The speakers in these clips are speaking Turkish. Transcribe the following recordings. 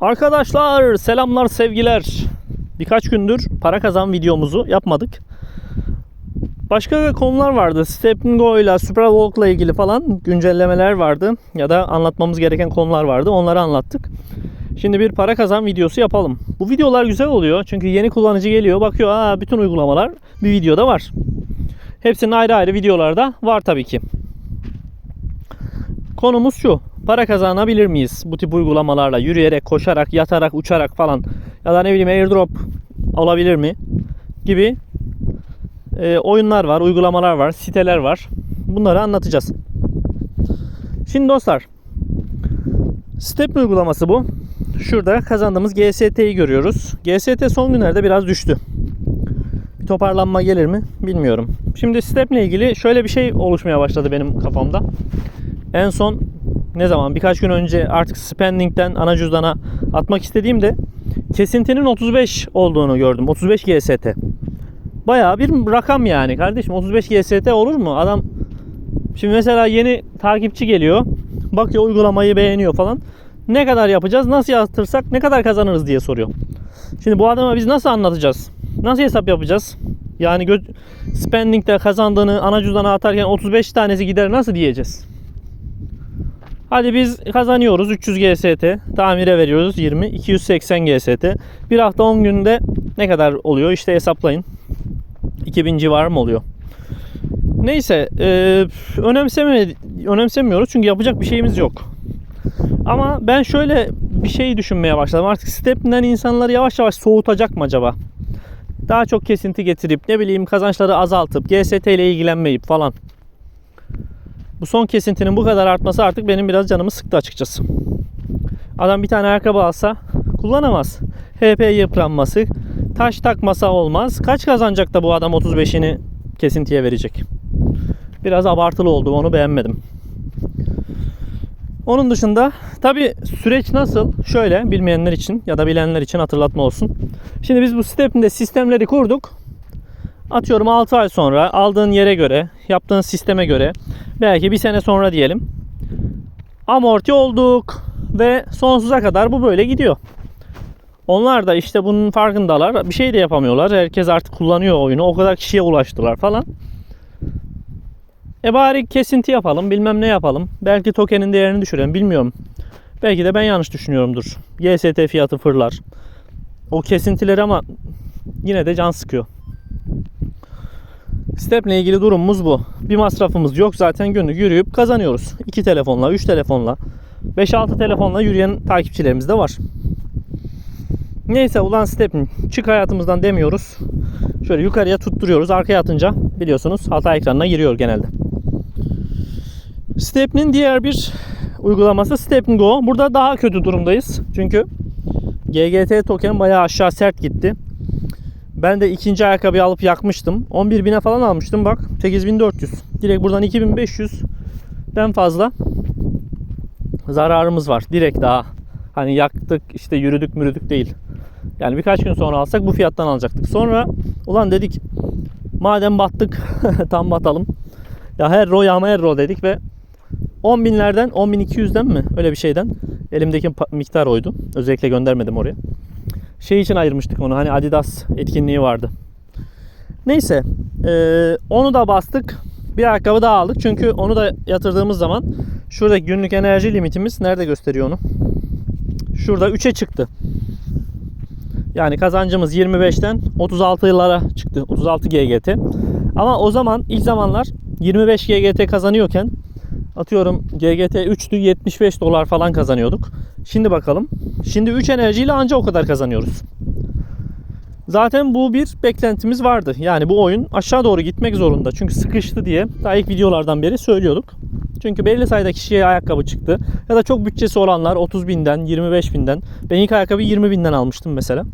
Arkadaşlar selamlar sevgiler. Birkaç gündür para kazan videomuzu yapmadık. Başka konular vardı. Step Go ile Superwalk ile ilgili falan güncellemeler vardı. Ya da anlatmamız gereken konular vardı. Onları anlattık. Şimdi bir para kazan videosu yapalım. Bu videolar güzel oluyor. Çünkü yeni kullanıcı geliyor. Bakıyor Aa, bütün uygulamalar bir videoda var. Hepsinin ayrı ayrı videolarda var tabii ki. Konumuz şu. Para kazanabilir miyiz bu tip uygulamalarla? Yürüyerek, koşarak, yatarak, uçarak falan. Ya da ne bileyim airdrop olabilir mi? Gibi e, oyunlar var, uygulamalar var, siteler var. Bunları anlatacağız. Şimdi dostlar. Step uygulaması bu. Şurada kazandığımız GST'yi görüyoruz. GST son günlerde biraz düştü. Bir toparlanma gelir mi bilmiyorum. Şimdi Step'le ilgili şöyle bir şey oluşmaya başladı benim kafamda. En son ne zaman birkaç gün önce artık spending'den ana cüzdana atmak istediğimde kesintinin 35 olduğunu gördüm. 35 GST. Bayağı bir rakam yani kardeşim 35 GST olur mu? Adam şimdi mesela yeni takipçi geliyor. Bakıyor uygulamayı beğeniyor falan. Ne kadar yapacağız? Nasıl yatırsak ne kadar kazanırız diye soruyor. Şimdi bu adama biz nasıl anlatacağız? Nasıl hesap yapacağız? Yani spending'de kazandığını ana cüzdana atarken 35 tanesi gider nasıl diyeceğiz? Hadi biz kazanıyoruz 300 GST. Tamire veriyoruz 20. 280 GST. Bir hafta 10 günde ne kadar oluyor? İşte hesaplayın. 2000 civarı mı oluyor? Neyse e, önemseme, önemsemiyoruz çünkü yapacak bir şeyimiz yok. Ama ben şöyle bir şey düşünmeye başladım. Artık Step'den insanları yavaş yavaş soğutacak mı acaba? Daha çok kesinti getirip ne bileyim kazançları azaltıp GST ile ilgilenmeyip falan. Bu son kesintinin bu kadar artması artık benim biraz canımı sıktı açıkçası. Adam bir tane ayakkabı alsa kullanamaz. HP yıpranması, taş takmasa olmaz. Kaç kazanacak da bu adam 35'ini kesintiye verecek? Biraz abartılı oldu onu beğenmedim. Onun dışında tabi süreç nasıl? Şöyle bilmeyenler için ya da bilenler için hatırlatma olsun. Şimdi biz bu step'inde sistemleri kurduk. Atıyorum 6 ay sonra aldığın yere göre, yaptığın sisteme göre belki bir sene sonra diyelim. Amorti olduk ve sonsuza kadar bu böyle gidiyor. Onlar da işte bunun farkındalar. Bir şey de yapamıyorlar. Herkes artık kullanıyor oyunu. O kadar kişiye ulaştılar falan. E bari kesinti yapalım, bilmem ne yapalım. Belki tokenin değerini düşürelim, bilmiyorum. Belki de ben yanlış düşünüyorumdur. GST fiyatı fırlar. O kesintileri ama yine de can sıkıyor. Step'le ilgili durumumuz bu. Bir masrafımız yok. Zaten günlük yürüyüp kazanıyoruz. 2 telefonla, 3 telefonla, 5-6 telefonla yürüyen takipçilerimiz de var. Neyse ulan Step'in çık hayatımızdan demiyoruz. Şöyle yukarıya tutturuyoruz. Arkaya atınca biliyorsunuz hata ekranına giriyor genelde. Step'nin diğer bir uygulaması Step Go. Burada daha kötü durumdayız. Çünkü GGT token bayağı aşağı sert gitti. Ben de ikinci ayakkabıyı alıp yakmıştım. 11.000'e falan almıştım bak. 8400. Direkt buradan 2500'den fazla zararımız var. Direkt daha. Hani yaktık işte yürüdük mürüdük değil. Yani birkaç gün sonra alsak bu fiyattan alacaktık. Sonra ulan dedik madem battık tam batalım. Ya her ro yağma her ro dedik ve 10 binlerden 10 bin 200'den mi öyle bir şeyden elimdeki miktar oydu. Özellikle göndermedim oraya. Şey için ayırmıştık onu hani Adidas etkinliği vardı. Neyse eee, onu da bastık. Bir ayakkabı daha aldık. Çünkü onu da yatırdığımız zaman şurada günlük enerji limitimiz nerede gösteriyor onu? Şurada 3'e çıktı. Yani kazancımız 25'ten 36'lara çıktı. 36 GGT. Ama o zaman ilk zamanlar 25 GGT kazanıyorken atıyorum GGT 3'tü 75 dolar falan kazanıyorduk. Şimdi bakalım. Şimdi 3 enerjiyle anca o kadar kazanıyoruz. Zaten bu bir beklentimiz vardı. Yani bu oyun aşağı doğru gitmek zorunda. Çünkü sıkıştı diye daha ilk videolardan beri söylüyorduk. Çünkü belli sayıda kişiye ayakkabı çıktı. Ya da çok bütçesi olanlar 30 binden, 25 binden. Ben ilk ayakkabıyı 20 binden almıştım mesela.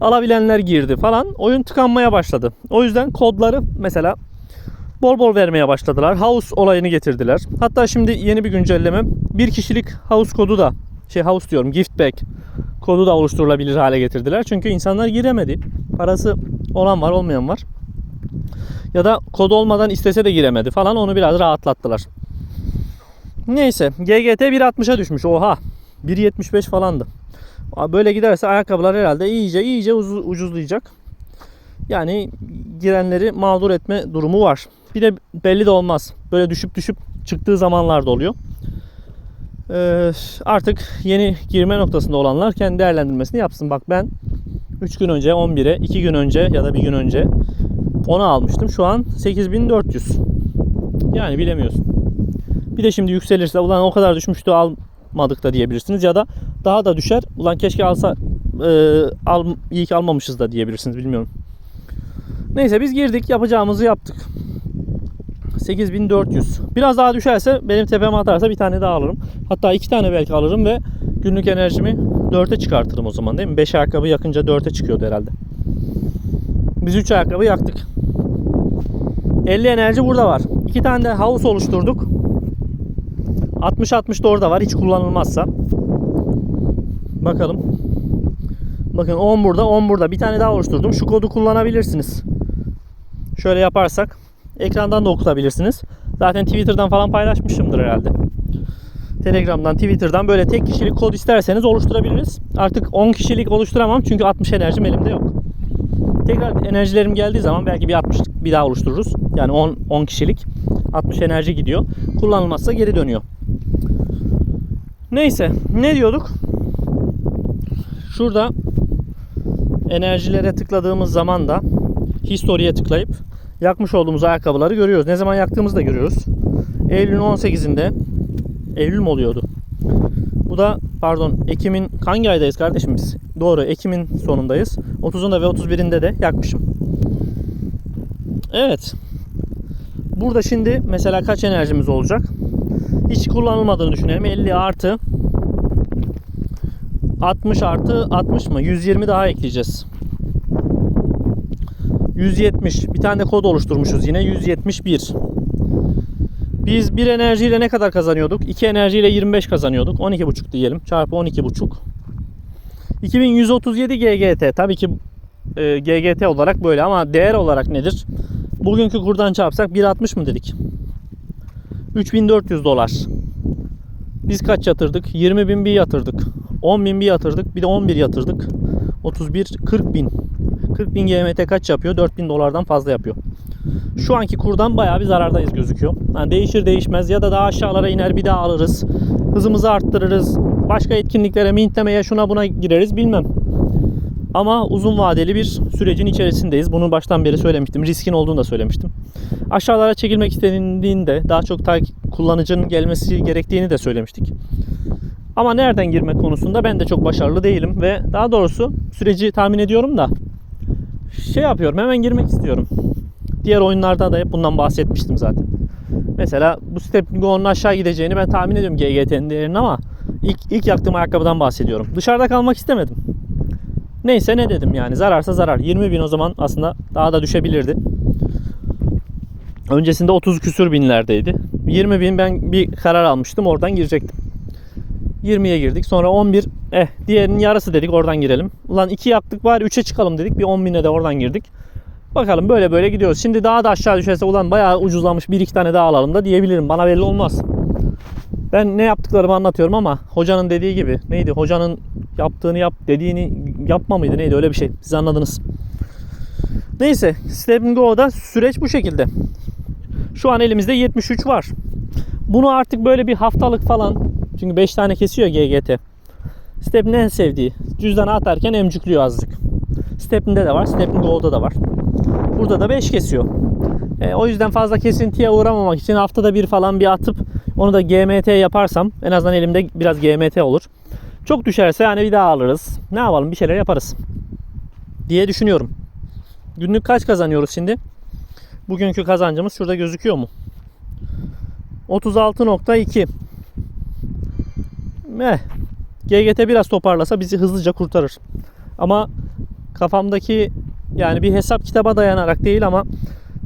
Alabilenler girdi falan. Oyun tıkanmaya başladı. O yüzden kodları mesela bol bol vermeye başladılar. House olayını getirdiler. Hatta şimdi yeni bir güncelleme. Bir kişilik house kodu da şey house diyorum gift bag kodu da oluşturulabilir hale getirdiler. Çünkü insanlar giremedi. Parası olan var olmayan var. Ya da kod olmadan istese de giremedi falan onu biraz rahatlattılar. Neyse GGT 1.60'a düşmüş. Oha. 1.75 falandı. Böyle giderse ayakkabılar herhalde iyice iyice ucuzlayacak. Yani girenleri mağdur etme durumu var. Bir de belli de olmaz. Böyle düşüp düşüp çıktığı zamanlar da oluyor. Ee, artık yeni girme noktasında olanlar kendi değerlendirmesini yapsın. Bak ben 3 gün önce 11'e, 2 gün önce ya da bir gün önce 10'a almıştım. Şu an 8400. Yani bilemiyorsun. Bir de şimdi yükselirse ulan o kadar düşmüştü almadık da diyebilirsiniz ya da daha da düşer. Ulan keşke alsa e, al, iyi ki almamışız da diyebilirsiniz bilmiyorum. Neyse biz girdik yapacağımızı yaptık. 8400. Biraz daha düşerse benim tepeme atarsa bir tane daha alırım. Hatta iki tane belki alırım ve günlük enerjimi 4'e çıkartırım o zaman değil mi? 5 ayakkabı yakınca 4'e çıkıyordu herhalde. Biz 3 ayakkabı yaktık. 50 enerji burada var. 2 tane de havuz oluşturduk. 60-60 da orada var hiç kullanılmazsa. Bakalım. Bakın 10 burada 10 burada. Bir tane daha oluşturdum. Şu kodu kullanabilirsiniz. Şöyle yaparsak ekrandan da okutabilirsiniz. Zaten Twitter'dan falan paylaşmışımdır herhalde. Telegram'dan, Twitter'dan böyle tek kişilik kod isterseniz oluşturabiliriz. Artık 10 kişilik oluşturamam çünkü 60 enerjim elimde yok. Tekrar enerjilerim geldiği zaman belki bir 60 bir daha oluştururuz. Yani 10 10 kişilik 60 enerji gidiyor. Kullanılmazsa geri dönüyor. Neyse, ne diyorduk? Şurada enerjilere tıkladığımız zaman da History'e tıklayıp yakmış olduğumuz ayakkabıları görüyoruz. Ne zaman yaktığımızı da görüyoruz. Eylül'ün 18'inde Eylül mü oluyordu? Bu da pardon Ekim'in hangi aydayız kardeşim biz? Doğru Ekim'in sonundayız. 30'unda ve 31'inde de yakmışım. Evet. Burada şimdi mesela kaç enerjimiz olacak? Hiç kullanılmadığını düşünelim. 50 artı 60 artı 60 mı? 120 daha ekleyeceğiz. 170. Bir tane de kod oluşturmuşuz yine. 171. Biz bir enerjiyle ne kadar kazanıyorduk? 2 enerjiyle 25 kazanıyorduk. 12,5 diyelim. Çarpı 12,5. 2137 GGT. Tabii ki e, GGT olarak böyle ama değer olarak nedir? Bugünkü kurdan çarpsak 1.60 mı dedik? 3400 dolar. Biz kaç yatırdık? 20 bin bir yatırdık. 10 bin bir yatırdık. Bir de 11 yatırdık. 31, 40 bin. 40 bin GMT kaç yapıyor? 4000 dolardan fazla yapıyor. Şu anki kurdan bayağı bir zarardayız gözüküyor. Yani değişir değişmez ya da daha aşağılara iner bir daha alırız. Hızımızı arttırırız. Başka etkinliklere, mintlemeye şuna buna gireriz bilmem. Ama uzun vadeli bir sürecin içerisindeyiz. Bunu baştan beri söylemiştim. Riskin olduğunu da söylemiştim. Aşağılara çekilmek istenildiğinde daha çok ta- kullanıcının gelmesi gerektiğini de söylemiştik. Ama nereden girmek konusunda ben de çok başarılı değilim ve daha doğrusu süreci tahmin ediyorum da şey yapıyorum hemen girmek istiyorum. Diğer oyunlarda da hep bundan bahsetmiştim zaten. Mesela bu Step Go'nun aşağı gideceğini ben tahmin ediyorum GGT'nin değerini ama ilk, ilk yaktığım ayakkabıdan bahsediyorum. Dışarıda kalmak istemedim. Neyse ne dedim yani zararsa zarar. 20 bin o zaman aslında daha da düşebilirdi. Öncesinde 30 küsür binlerdeydi. 20 bin ben bir karar almıştım oradan girecektim. 20'ye girdik. Sonra 11. Eh diğerinin yarısı dedik oradan girelim. Ulan 2 yaptık bari 3'e çıkalım dedik. Bir 10 bine de oradan girdik. Bakalım böyle böyle gidiyoruz. Şimdi daha da aşağı düşerse ulan bayağı ucuzlamış bir iki tane daha alalım da diyebilirim. Bana belli olmaz. Ben ne yaptıklarımı anlatıyorum ama hocanın dediği gibi neydi? Hocanın yaptığını yap dediğini yapma mıydı neydi öyle bir şey. Siz anladınız. Neyse Step Go'da süreç bu şekilde. Şu an elimizde 73 var. Bunu artık böyle bir haftalık falan çünkü 5 tane kesiyor GGT. Step'in en sevdiği. Cüzdanı atarken emcükliyor azıcık. Step'inde de var. Step'in Go'da da var. Burada da 5 kesiyor. E, o yüzden fazla kesintiye uğramamak için haftada bir falan bir atıp onu da GMT yaparsam en azından elimde biraz GMT olur. Çok düşerse yani bir daha alırız. Ne yapalım bir şeyler yaparız. Diye düşünüyorum. Günlük kaç kazanıyoruz şimdi? Bugünkü kazancımız şurada gözüküyor mu? 36.2 Eh, GGT biraz toparlasa bizi hızlıca kurtarır. Ama kafamdaki yani bir hesap kitaba dayanarak değil ama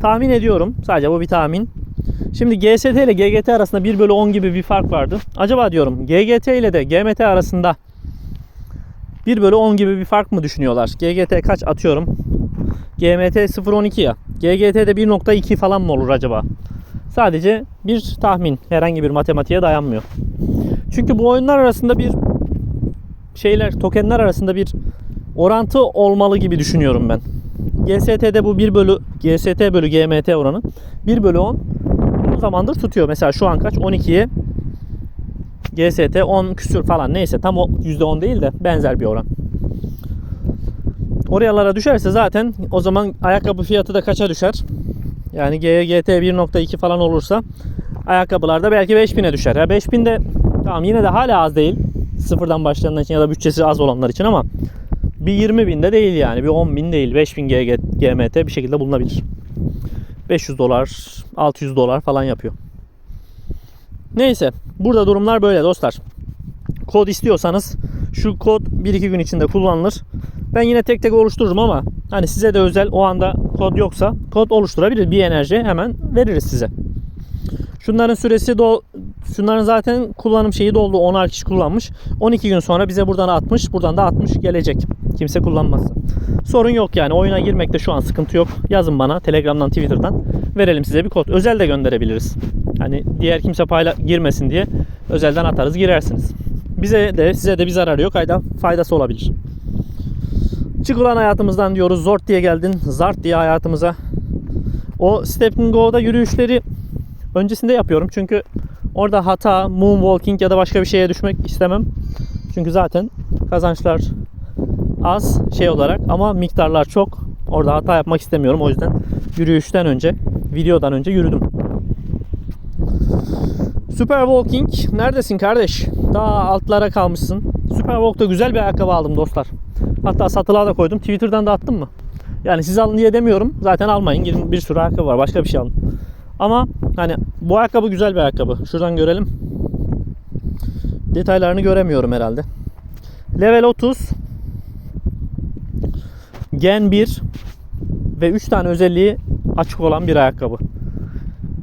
tahmin ediyorum. Sadece bu bir tahmin. Şimdi GST ile GGT arasında 1 bölü 10 gibi bir fark vardı. Acaba diyorum GGT ile de GMT arasında 1 bölü 10 gibi bir fark mı düşünüyorlar? GGT kaç atıyorum? GMT 0.12 ya. GGT'de 1.2 falan mı olur acaba? Sadece bir tahmin. Herhangi bir matematiğe dayanmıyor. Çünkü bu oyunlar arasında bir şeyler tokenler arasında bir orantı olmalı gibi düşünüyorum ben. GST'de bu 1 bölü GST bölü GMT oranı 1 bölü 10 uzun zamandır tutuyor. Mesela şu an kaç? 12'ye GST 10 küsür falan neyse tam o %10 değil de benzer bir oran. Oralara düşerse zaten o zaman ayakkabı fiyatı da kaça düşer? Yani GGT 1.2 falan olursa ayakkabılarda belki 5000'e düşer. Ya 5000 de tamam yine de hala az değil. Sıfırdan başlayanlar için ya da bütçesi az olanlar için ama bir 20 bin de değil yani. Bir 10 bin değil. 5000 GG, GMT bir şekilde bulunabilir. 500 dolar, 600 dolar falan yapıyor. Neyse. Burada durumlar böyle dostlar. Kod istiyorsanız şu kod 1-2 gün içinde kullanılır. Ben yine tek tek oluştururum ama hani size de özel o anda kod yoksa kod oluşturabilir. Bir enerji hemen veririz size. Şunların süresi do şunların zaten kullanım şeyi doldu. 10'ar kişi kullanmış. 12 gün sonra bize buradan 60, buradan da 60 gelecek. Kimse kullanmazsa. Sorun yok yani. Oyuna girmekte şu an sıkıntı yok. Yazın bana Telegram'dan, Twitter'dan. Verelim size bir kod. Özel de gönderebiliriz. Hani diğer kimse payla girmesin diye özelden atarız, girersiniz. Bize de size de bir zararı yok. Ayda faydası olabilir. Çık ulan hayatımızdan diyoruz. Zort diye geldin. Zart diye hayatımıza. O Step Go'da yürüyüşleri öncesinde yapıyorum. Çünkü orada hata, moonwalking ya da başka bir şeye düşmek istemem. Çünkü zaten kazançlar az şey olarak ama miktarlar çok. Orada hata yapmak istemiyorum. O yüzden yürüyüşten önce, videodan önce yürüdüm. Super Walking neredesin kardeş? Daha altlara kalmışsın. Super Walk'ta güzel bir ayakkabı aldım dostlar. Hatta satılığa da koydum. Twitter'dan da attım mı? Yani siz alın diye demiyorum. Zaten almayın. Gidin bir sürü ayakkabı var. Başka bir şey alın. Ama hani bu ayakkabı güzel bir ayakkabı. Şuradan görelim. Detaylarını göremiyorum herhalde. Level 30 Gen 1 ve 3 tane özelliği açık olan bir ayakkabı.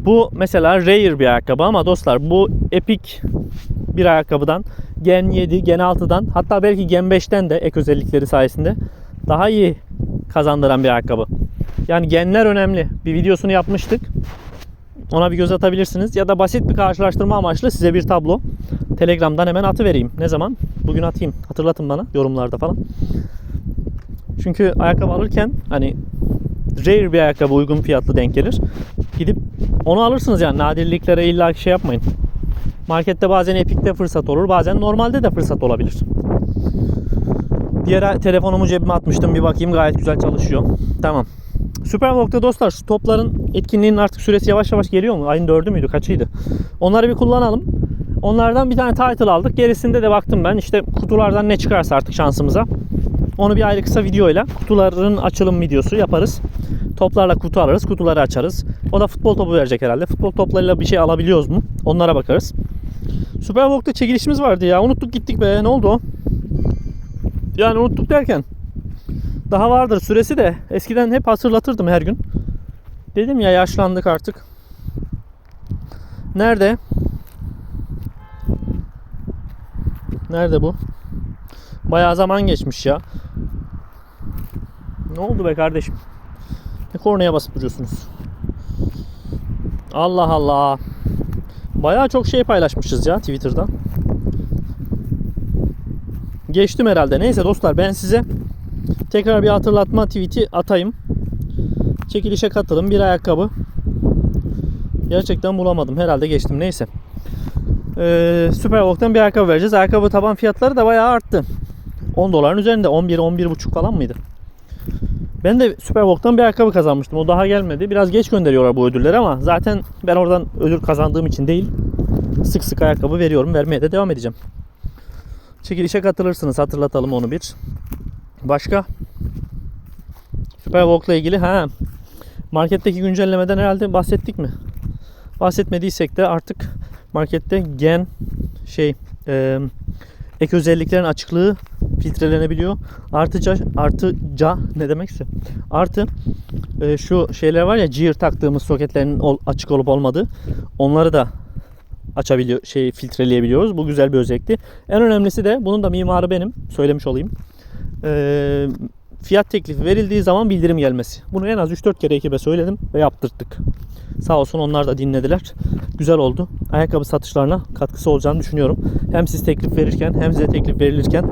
Bu mesela rare bir ayakkabı ama dostlar bu epic bir ayakkabıdan Gen 7, Gen 6'dan hatta belki Gen 5'ten de ek özellikleri sayesinde daha iyi kazandıran bir ayakkabı. Yani genler önemli. Bir videosunu yapmıştık. Ona bir göz atabilirsiniz. Ya da basit bir karşılaştırma amaçlı size bir tablo Telegram'dan hemen atı vereyim. Ne zaman? Bugün atayım. Hatırlatın bana yorumlarda falan. Çünkü ayakkabı alırken hani rare bir ayakkabı uygun fiyatlı denk gelir. Gidip onu alırsınız yani nadirliklere illa şey yapmayın. Markette bazen Epic'te fırsat olur. Bazen normalde de fırsat olabilir. Diğer telefonumu cebime atmıştım. Bir bakayım gayet güzel çalışıyor. Tamam. Superbox'ta dostlar şu topların etkinliğinin artık süresi yavaş yavaş geliyor mu? Ayın 4'ü müydü? Kaçıydı? Onları bir kullanalım. Onlardan bir tane title aldık. Gerisinde de baktım ben. işte kutulardan ne çıkarsa artık şansımıza. Onu bir ayrı kısa videoyla kutuların açılım videosu yaparız. Toplarla kutu alırız. Kutuları açarız. O da futbol topu verecek herhalde. Futbol toplarıyla bir şey alabiliyoruz mu? Onlara bakarız. Superbox'ta çekilişimiz vardı ya. Unuttuk gittik be. Ne oldu? Yani unuttuk derken daha vardır süresi de eskiden hep hatırlatırdım her gün. Dedim ya yaşlandık artık. Nerede? Nerede bu? Bayağı zaman geçmiş ya. Ne oldu be kardeşim? Ne kornaya basıp duruyorsunuz? Allah Allah. Bayağı çok şey paylaşmışız ya Twitter'da. Geçtim herhalde. Neyse dostlar ben size tekrar bir hatırlatma tweet'i atayım. Çekilişe katılın. Bir ayakkabı. Gerçekten bulamadım. Herhalde geçtim. Neyse. Ee, Superwalk'tan bir ayakkabı vereceğiz. Ayakkabı taban fiyatları da bayağı arttı. 10 doların üzerinde. 11 11,5 falan mıydı? Ben de Superwalk'tan bir ayakkabı kazanmıştım. O daha gelmedi. Biraz geç gönderiyorlar bu ödülleri ama zaten ben oradan ödül kazandığım için değil. Sık sık ayakkabı veriyorum. Vermeye de devam edeceğim. Çekilişe katılırsınız. Hatırlatalım onu bir. Başka? Superwalk'la ilgili ha marketteki güncellemeden herhalde bahsettik mi? Bahsetmediysek de artık markette gen şey e, ek özelliklerin açıklığı filtrelenebiliyor. Artıca artıca ne demekse artı e, şu şeyler var ya gear taktığımız soketlerin ol, açık olup olmadığı onları da açabiliyor şey filtreleyebiliyoruz. Bu güzel bir özellikti. En önemlisi de bunun da mimarı benim. Söylemiş olayım. Ee, fiyat teklifi verildiği zaman bildirim gelmesi. Bunu en az 3-4 kere ekibe söyledim ve yaptırdık. Sağ olsun onlar da dinlediler. Güzel oldu. Ayakkabı satışlarına katkısı olacağını düşünüyorum. Hem siz teklif verirken hem size teklif verilirken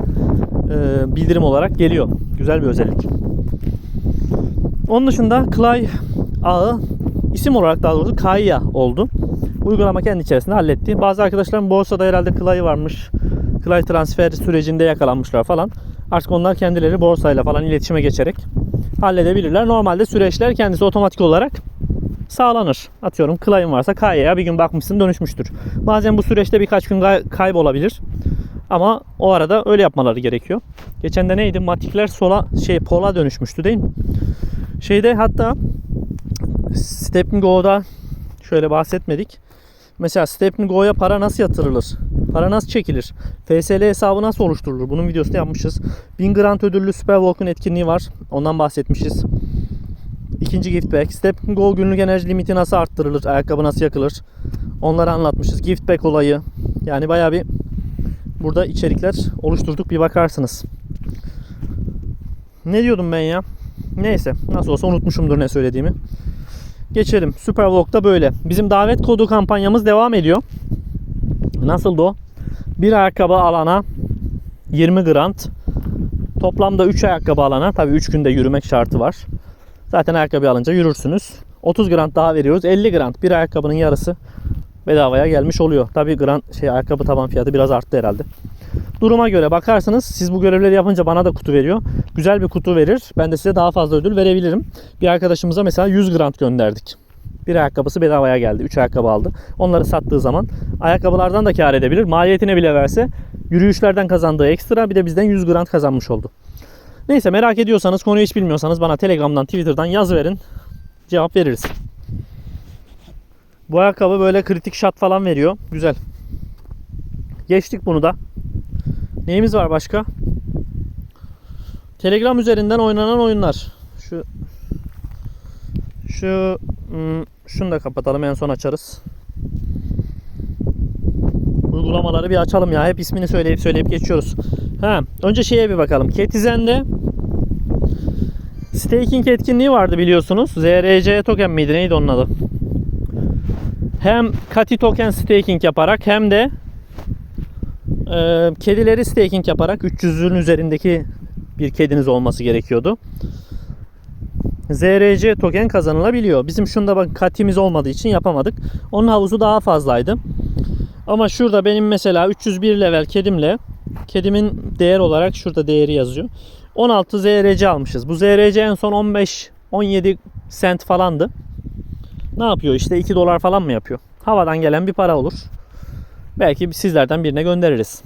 e, bildirim olarak geliyor. Güzel bir özellik. Onun dışında Clay ağı isim olarak daha doğrusu Kaya oldu. Uygulama kendi içerisinde halletti. Bazı arkadaşlarım borsada herhalde Clay'ı varmış. Clay transfer sürecinde yakalanmışlar falan. Artık onlar kendileri borsayla falan iletişime geçerek halledebilirler. Normalde süreçler kendisi otomatik olarak sağlanır. Atıyorum Clay'ın varsa Kaya'ya bir gün bakmışsın dönüşmüştür. Bazen bu süreçte birkaç gün kay- kaybolabilir. Ama o arada öyle yapmaları gerekiyor. Geçen de neydi? Matikler sola şey pola dönüşmüştü değil mi? Şeyde hatta Step Go'da şöyle bahsetmedik. Mesela Step Go'ya para nasıl yatırılır? Para nasıl çekilir? FSL hesabı nasıl oluşturulur? Bunun videosunu yapmışız. 1000 grant ödüllü Super Walk'un etkinliği var. Ondan bahsetmişiz. İkinci gift bag. Step Go günlük enerji limiti nasıl arttırılır? Ayakkabı nasıl yakılır? Onları anlatmışız. Gift bag olayı. Yani bayağı bir burada içerikler oluşturduk. Bir bakarsınız. Ne diyordum ben ya? Neyse. Nasıl olsa unutmuşumdur ne söylediğimi. Geçelim. Supervlog'da böyle. Bizim davet kodu kampanyamız devam ediyor. Nasıldı o? Bir ayakkabı alana 20 grant. Toplamda 3 ayakkabı alana tabii 3 günde yürümek şartı var. Zaten ayakkabı alınca yürürsünüz. 30 grant daha veriyoruz. 50 grant bir ayakkabının yarısı bedavaya gelmiş oluyor. Tabii grant şey ayakkabı taban fiyatı biraz arttı herhalde. Duruma göre bakarsınız. Siz bu görevleri yapınca bana da kutu veriyor. Güzel bir kutu verir. Ben de size daha fazla ödül verebilirim. Bir arkadaşımıza mesela 100 grant gönderdik. Bir ayakkabısı bedavaya geldi. 3 ayakkabı aldı. Onları sattığı zaman ayakkabılardan da kar edebilir. Maliyetine bile verse yürüyüşlerden kazandığı ekstra bir de bizden 100 grant kazanmış oldu. Neyse merak ediyorsanız konuyu hiç bilmiyorsanız bana Telegram'dan Twitter'dan yaz verin. Cevap veririz. Bu ayakkabı böyle kritik shot falan veriyor. Güzel. Geçtik bunu da. Neyimiz var başka? Telegram üzerinden oynanan oyunlar. Şu şu hmm, şunu da kapatalım en son açarız. Uygulamaları bir açalım ya. Hep ismini söyleyip söyleyip geçiyoruz. Ha, önce şeye bir bakalım. Ketizen'de staking etkinliği vardı biliyorsunuz. ZRC token miydi neydi onun adı? Hem Kati token staking yaparak hem de e, kedileri staking yaparak 300'ün üzerindeki bir kediniz olması gerekiyordu. ZRC token kazanılabiliyor. Bizim şunda bak katimiz olmadığı için yapamadık. Onun havuzu daha fazlaydı. Ama şurada benim mesela 301 level kedimle kedimin değer olarak şurada değeri yazıyor. 16 ZRC almışız. Bu ZRC en son 15 17 sent falandı. Ne yapıyor işte 2 dolar falan mı yapıyor? Havadan gelen bir para olur. Belki sizlerden birine göndeririz.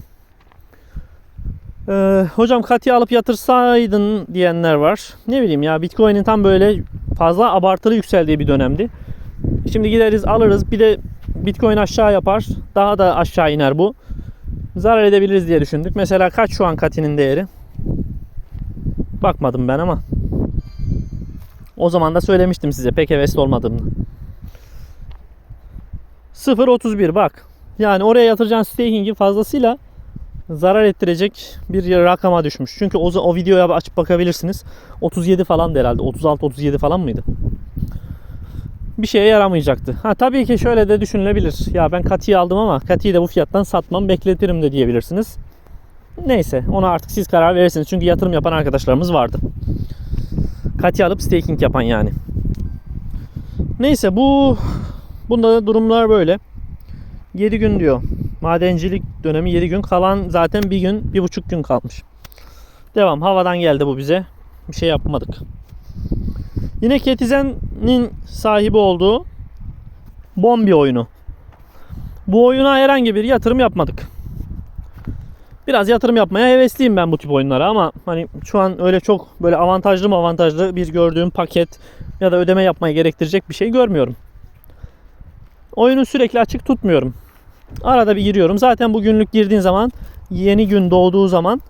Ee, hocam Katya alıp yatırsaydın diyenler var. Ne bileyim ya Bitcoin'in tam böyle fazla abartılı yükseldiği bir dönemdi. Şimdi gideriz alırız bir de Bitcoin aşağı yapar. Daha da aşağı iner bu. Zarar edebiliriz diye düşündük. Mesela kaç şu an Kati'nin değeri? Bakmadım ben ama. O zaman da söylemiştim size pek hevesli olmadığımı. 0.31 bak. Yani oraya yatıracağın staking'i fazlasıyla zarar ettirecek bir rakama düşmüş. Çünkü o, o videoya açıp bakabilirsiniz. 37 falan herhalde. 36-37 falan mıydı? Bir şeye yaramayacaktı. Ha tabii ki şöyle de düşünülebilir. Ya ben Kati'yi aldım ama Kati'yi de bu fiyattan satmam bekletirim de diyebilirsiniz. Neyse ona artık siz karar verirsiniz. Çünkü yatırım yapan arkadaşlarımız vardı. Kati alıp staking yapan yani. Neyse bu bunda durumlar böyle. 7 gün diyor. Madencilik dönemi 7 gün. Kalan zaten bir gün, bir buçuk gün kalmış. Devam. Havadan geldi bu bize. Bir şey yapmadık. Yine Ketizen'in sahibi olduğu Bombi oyunu. Bu oyuna herhangi bir yatırım yapmadık. Biraz yatırım yapmaya hevesliyim ben bu tip oyunlara ama hani şu an öyle çok böyle avantajlı mı avantajlı bir gördüğüm paket ya da ödeme yapmaya gerektirecek bir şey görmüyorum. Oyunu sürekli açık tutmuyorum. Arada bir giriyorum. Zaten bu günlük girdiğin zaman yeni gün doğduğu zaman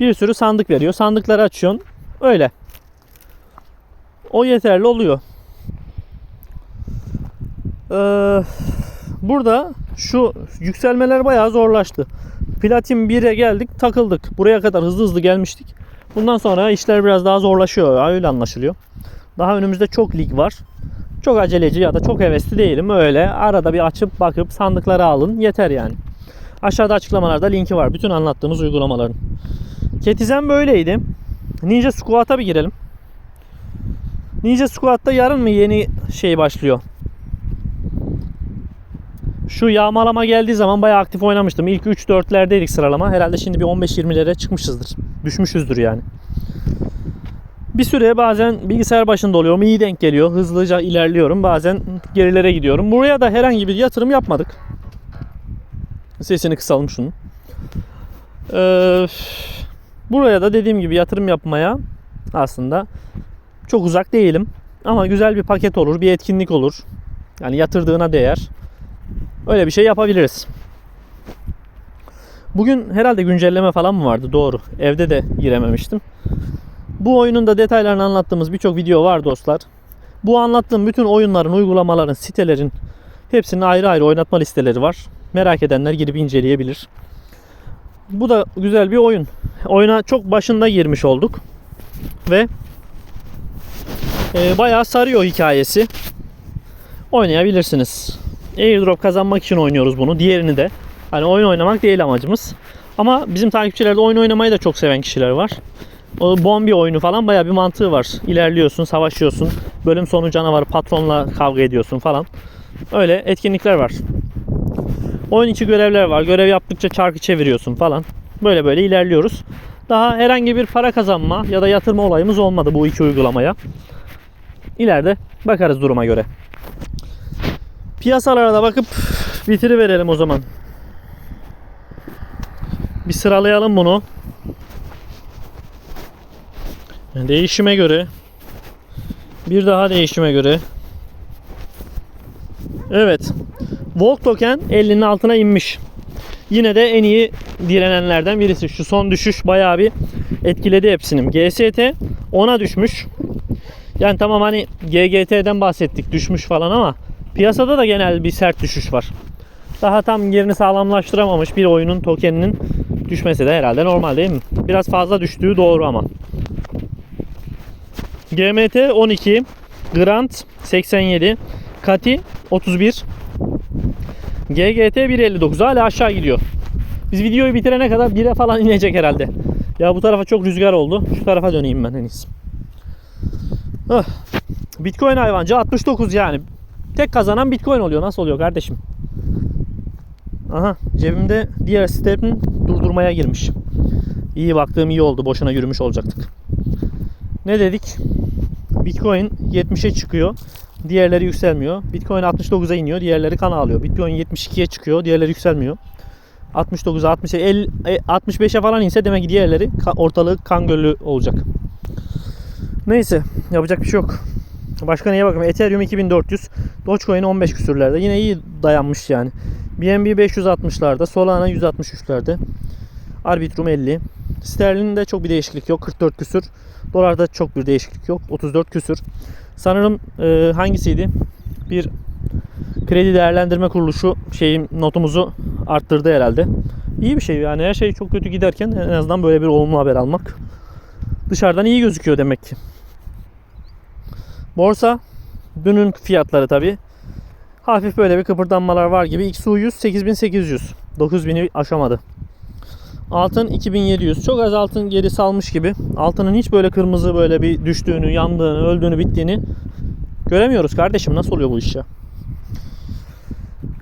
bir sürü sandık veriyor. Sandıkları açıyorsun. Öyle. O yeterli oluyor. Ee, burada şu yükselmeler bayağı zorlaştı. Platin 1'e geldik takıldık. Buraya kadar hızlı hızlı gelmiştik. Bundan sonra işler biraz daha zorlaşıyor. Öyle anlaşılıyor. Daha önümüzde çok lig var. Çok aceleci ya da çok hevesli değilim. Öyle arada bir açıp bakıp sandıkları alın. Yeter yani. Aşağıda açıklamalarda linki var. Bütün anlattığımız uygulamaların. Ketizen böyleydi. Ninja Squat'a bir girelim. Ninja Squat'ta yarın mı yeni şey başlıyor? Şu yağmalama geldiği zaman bayağı aktif oynamıştım. İlk 3-4'lerdeydik sıralama. Herhalde şimdi bir 15-20'lere çıkmışızdır. Düşmüşüzdür yani. Bir süre bazen bilgisayar başında oluyorum. iyi denk geliyor. Hızlıca ilerliyorum. Bazen gerilere gidiyorum. Buraya da herhangi bir yatırım yapmadık. Sesini kısalım şunun. Ee, buraya da dediğim gibi yatırım yapmaya aslında çok uzak değilim. Ama güzel bir paket olur, bir etkinlik olur. Yani yatırdığına değer. Öyle bir şey yapabiliriz. Bugün herhalde güncelleme falan mı vardı? Doğru. Evde de girememiştim. Bu oyunun da detaylarını anlattığımız birçok video var dostlar. Bu anlattığım bütün oyunların, uygulamaların, sitelerin hepsinin ayrı ayrı oynatma listeleri var. Merak edenler girip inceleyebilir. Bu da güzel bir oyun. Oyuna çok başında girmiş olduk. Ve e, bayağı sarıyor hikayesi. Oynayabilirsiniz. Airdrop kazanmak için oynuyoruz bunu. Diğerini de. Hani oyun oynamak değil amacımız. Ama bizim takipçilerde oyun oynamayı da çok seven kişiler var. O bombi oyunu falan bayağı bir mantığı var. İlerliyorsun, savaşıyorsun. Bölüm sonu canavar patronla kavga ediyorsun falan. Öyle etkinlikler var. Oyun içi görevler var. Görev yaptıkça çarkı çeviriyorsun falan. Böyle böyle ilerliyoruz. Daha herhangi bir para kazanma ya da yatırma olayımız olmadı bu iki uygulamaya. İleride bakarız duruma göre. Piyasalara da bakıp bitiriverelim o zaman. Bir sıralayalım bunu. Değişime göre bir daha değişime göre Evet. Volk token 50'nin altına inmiş. Yine de en iyi direnenlerden birisi. Şu son düşüş bayağı bir etkiledi hepsinin. GST 10'a düşmüş. Yani tamam hani GGT'den bahsettik düşmüş falan ama piyasada da genel bir sert düşüş var. Daha tam yerini sağlamlaştıramamış bir oyunun tokeninin düşmesi de herhalde normal değil mi? Biraz fazla düştüğü doğru ama. GMT 12, Grant 87, Kati 31, GGT 1.59 hala aşağı gidiyor. Biz videoyu bitirene kadar 1'e falan inecek herhalde. Ya bu tarafa çok rüzgar oldu. Şu tarafa döneyim ben en iyisi. Ah. Bitcoin hayvancı 69 yani. Tek kazanan Bitcoin oluyor. Nasıl oluyor kardeşim? Aha cebimde diğer step'in durdurmaya girmiş. İyi baktığım iyi oldu. Boşuna yürümüş olacaktık. Ne dedik? Bitcoin 70'e çıkıyor. Diğerleri yükselmiyor. Bitcoin 69'a iniyor. Diğerleri kan alıyor. Bitcoin 72'ye çıkıyor. Diğerleri yükselmiyor. 69'a 60'a 50 e, 65'e falan inse demek ki diğerleri ortalığı kan gölü olacak. Neyse yapacak bir şey yok. Başka neye bakalım? Ethereum 2400, Dogecoin 15 küsürlerde. Yine iyi dayanmış yani. BNB 560'larda, Solana 163'lerde. Arbitrum 50. Sterlin'de çok bir değişiklik yok. 44 küsür. Dolarda çok bir değişiklik yok. 34 küsür. Sanırım e, hangisiydi? Bir kredi değerlendirme kuruluşu şeyin notumuzu arttırdı herhalde. İyi bir şey yani her şey çok kötü giderken en azından böyle bir olumlu haber almak dışarıdan iyi gözüküyor demek ki. Borsa dünün fiyatları tabi. Hafif böyle bir kıpırdanmalar var gibi. XU100 8800. 9000'i aşamadı. Altın 2700. Çok az altın geri salmış gibi. Altının hiç böyle kırmızı böyle bir düştüğünü, yandığını, öldüğünü, bittiğini göremiyoruz kardeşim. Nasıl oluyor bu iş ya?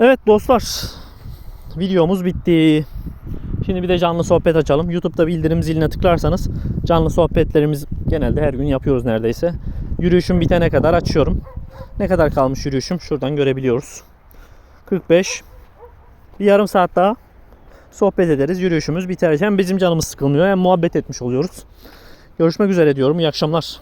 Evet dostlar. Videomuz bitti. Şimdi bir de canlı sohbet açalım. YouTube'da bildirim ziline tıklarsanız canlı sohbetlerimiz genelde her gün yapıyoruz neredeyse. Yürüyüşüm bitene kadar açıyorum. Ne kadar kalmış yürüyüşüm? Şuradan görebiliyoruz. 45. Bir yarım saat daha sohbet ederiz. Yürüyüşümüz biter. Hem bizim canımız sıkılmıyor hem muhabbet etmiş oluyoruz. Görüşmek üzere diyorum. İyi akşamlar.